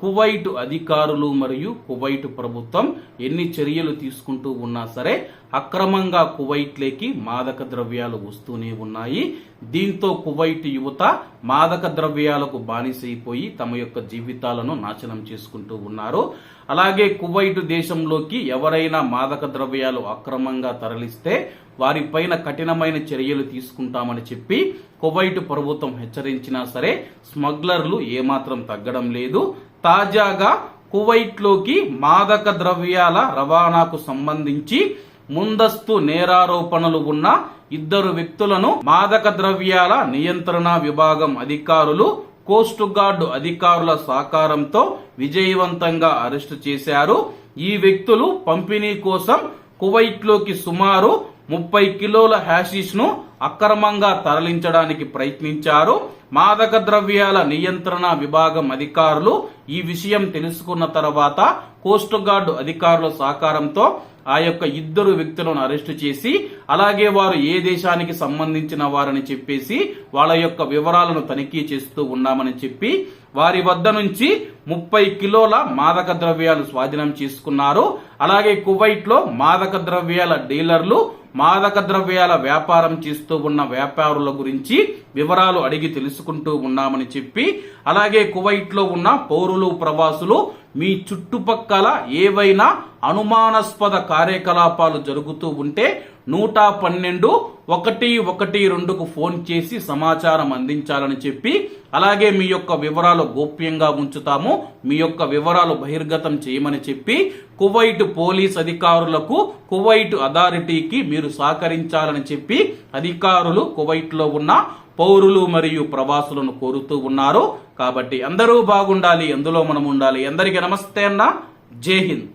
Kuwait అధికారులు మరియు Kuwait ప్రభుత్వం ఎన్ని చర్యలు తీసుకుంటూ ఉన్నా సరే అక్రమంగా కువైట్లోకి మాదక ద్రవ్యాలు వస్తూనే ఉన్నాయి. దీంతో కువైట్ యువత మాదక ద్రవ్యాలకు బానిసైపోయి తమ యొక్క జీవితాలను నాశనం చేసుకుంటూ ఉన్నారు. అలాగే కువైట్ దేశంలోకి ఎవరైనా మాదక ద్రవ్యాలు అక్రమంగా తరలిస్తే వారిపైన కఠినమైన చర్యలు తీసుకుంటామని చెప్పి కువైట్ ప్రభుత్వం హెచ్చరించినా సరే స్మగ్లర్లు ఏమాత్రం తగ్గడం లేదు. తాజాగా కువైట్లోకి మాదక ద్రవ్యాల రవాణాకు సంబంధించి ముందస్తు నేరారోపణలు ఉన్న ఇద్దరు వ్యక్తులను మాదక ద్రవ్యాల నియంత్రణ విభాగం అధికారులు కోస్ట్ గార్డు అధికారుల సహకారంతో విజయవంతంగా అరెస్టు చేశారు. ఈ వ్యక్తులు పంపిణీ కోసం కువైట్లోకి సుమారు ముప్పై కిలోల హ్యాషిష్ను అక్రమంగా తరలించడానికి ప్రయత్నించారు. మాదక ద్రవ్యాల నియంత్రణ విభాగం అధికారులు ఈ విషయం తెలుసుకున్న తర్వాత కోస్ట్ గార్డు అధికారుల సహకారంతో ఆ యొక్క ఇద్దరు వ్యక్తులను అరెస్టు చేసి అలాగే వారు ఏ దేశానికి సంబంధించిన వారని చెప్పేసి వాళ్ళ యొక్క వివరాలను తనిఖీ చేస్తూ ఉన్నామని చెప్పి వారి వద్ద నుంచి ముప్పై కిలోల మాదక ద్రవ్యాలు స్వాధీనం చేసుకున్నారు. అలాగే కువైట్లో మాదక ద్రవ్యాల డీలర్లు మాదక ద్రవ్యాల వ్యాపారం చేస్తూ ఉన్న వ్యాపారుల గురించి వివరాలు అడిగి తెలుసుకుంటూ ఉన్నామని చెప్పి అలాగే కువైట్లో ఉన్న పౌరులు ప్రవాసులు మీ చుట్టుపక్కల ఏవైనా అనుమానాస్పద కార్యకలాపాలు జరుగుతూ ఉంటే నూట పన్నెండు ఒకటి ఒకటి రెండుకు ఫోన్ చేసి సమాచారం అందించాలని చెప్పి అలాగే మీ యొక్క వివరాలు గోప్యంగా ఉంచుతాము. మీ యొక్క వివరాలు బహిర్గతం చేయమని చెప్పి కువైట్ పోలీస్ అధికారులకు కువైట్ అథారిటీకి మీరు సహకరించాలని చెప్పి అధికారులు కువైట్లో ఉన్న పౌరులు మరియు ప్రవాసులను కోరుతూ ఉన్నారు. కాబట్టి అందరూ బాగుండాలి ఎందులో మనం ఉండాలి అందరికీ నమస్తే అన్న. జై హింద్.